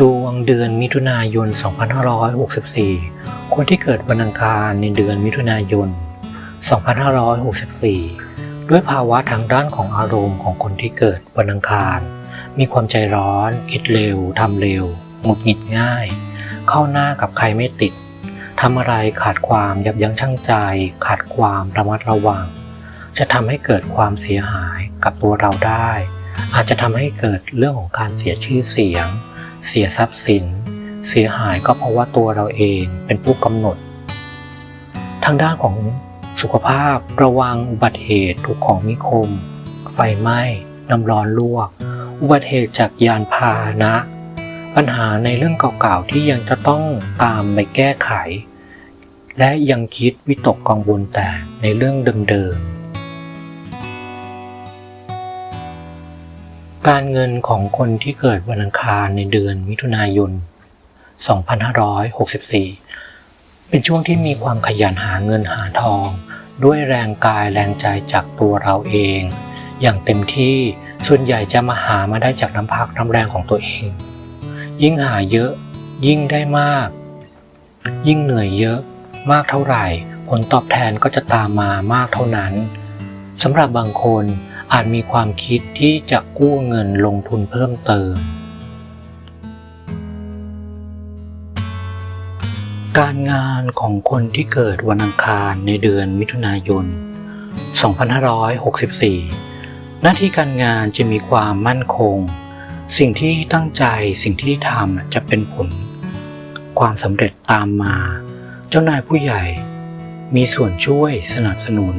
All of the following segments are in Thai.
ดวงเดือนมิถุนายน 2564 คนที่เกิดวันอังคารในเดือนมิถุนายน 2564 ด้วยภาวะทางด้านของอารมณ์ของคนที่เกิดวันอังคาร มีความใจร้อน คิดเร็ว ทำเร็ว หงุดหงิดง่าย เข้าหน้ากับใครไม่ติด ทำอะไรขาดความยับยั้งชั่งใจ ขาดความระมัดระวัง จะทำให้เกิดความเสียหายกับตัวเราได้ อาจจะทำให้เกิดเรื่องของการเสียชื่อเสียง เสียทรัพย์สิน เสียหายก็เพราะว่าตัวเราเองเป็นผู้กำหนด ทางด้านของสุขภาพระวังอุบัติเหตุถูกของมีคม ไฟไหม้น้ำร้อนลวก อุบัติเหตุจากยานพาหนะ ปัญหาในเรื่องเก่าๆที่ยังจะต้องตามไปแก้ไข และยังคิดวิตกกังวลแต่ในเรื่องเดิมๆ การเงินของคนที่เกิดวันอังคารในเดือนมิถุนายน 2564 เป็นช่วงที่มีความขยันหาเงินหาทอง ด้วยแรงกายแรงใจจากตัวเราเอง อย่างเต็มที่ส่วนใหญ่จะมาหามาได้จากน้ำพักน้ำแรงของตัวเอง ยิ่งหาเยอะ ยิ่งได้มาก ยิ่งเหนื่อยเยอะ มากเท่าไหร่ ผลตอบแทนก็จะตามมามากเท่านั้นสำหรับบางคน อาจมีความคิดที่จะกู้เงินลงทุนเพิ่มเติม การงานของคนที่เกิดวันอังคารในเดือนมิถุนายน 2564 หน้าที่การงานจะมีความมั่นคง สิ่งที่ตั้งใจสิ่งที่ทำจะเป็นผล ความสำเร็จตามมา เจ้านายผู้ใหญ่ มีส่วนช่วยสนับสนุน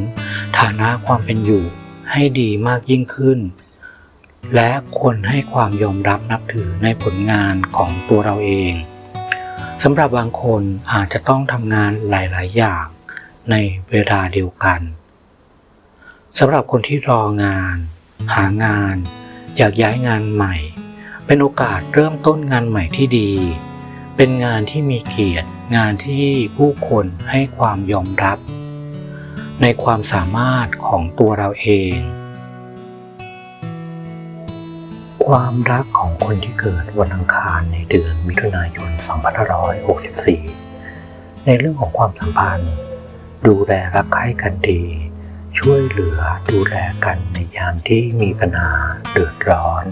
ฐานะความเป็นอยู่ ให้ดีมากยิ่งขึ้น และควรให้ความยอมรับนับถือในผลงานของตัวเราเองสำหรับบางคนอาจจะต้องทำงานหลาย ๆ อย่างในเวลาเดียวกันสำหรับคนที่รองาน หางาน อยากย้ายงานใหม่ เป็นโอกาสเริ่มต้นงานใหม่ที่ดี เป็นงานที่มีเกียรติ งานที่ผู้คนให้ความยอมรับ ในความสามารถของตัวเราเอง ความรักของคนที่เกิดวันอังคารในเดือนมิถุนายน 2564 ในเรื่องของความสัมพันธ์ ดูแลรักใคร่กันดี ช่วยเหลือดูแลกันในยามที่มีปัญหาเดือดร้อน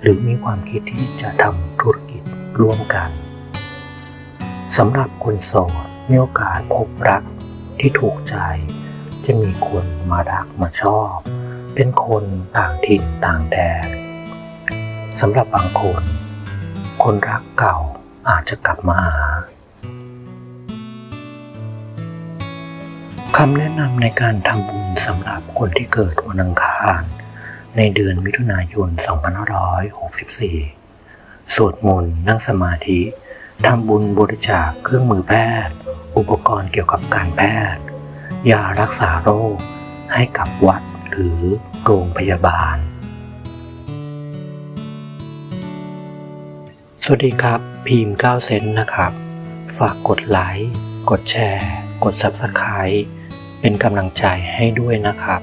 หรือมีความคิดที่จะทำธุรกิจร่วมกันสำหรับคนโสดมีโอกาสพบรัก ที่ถูกใจ จะมีคนมารักมาชอบ เป็นคนต่างถิ่นต่างแดนสำหรับบางคน คนรักเก่าอาจจะกลับมาหาคำแนะนำในการทำบุญสำหรับคนที่เกิดวันอังคาร ในเดือนมิถุนายน 2564 สวดมนต์นั่งสมาธิ ทำบุญบริจาคเครื่องมือแพทย์ อุปกรณ์เกี่ยวกับการแพทย์ ยารักษาโรค ให้กับวัดหรือโรงพยาบาล สวัสดีครับ พีม9เซนนะครับ ฝากกดไลค์ กดแชร์ กด Subscribe เป็นกำลังใจให้ด้วยนะครับ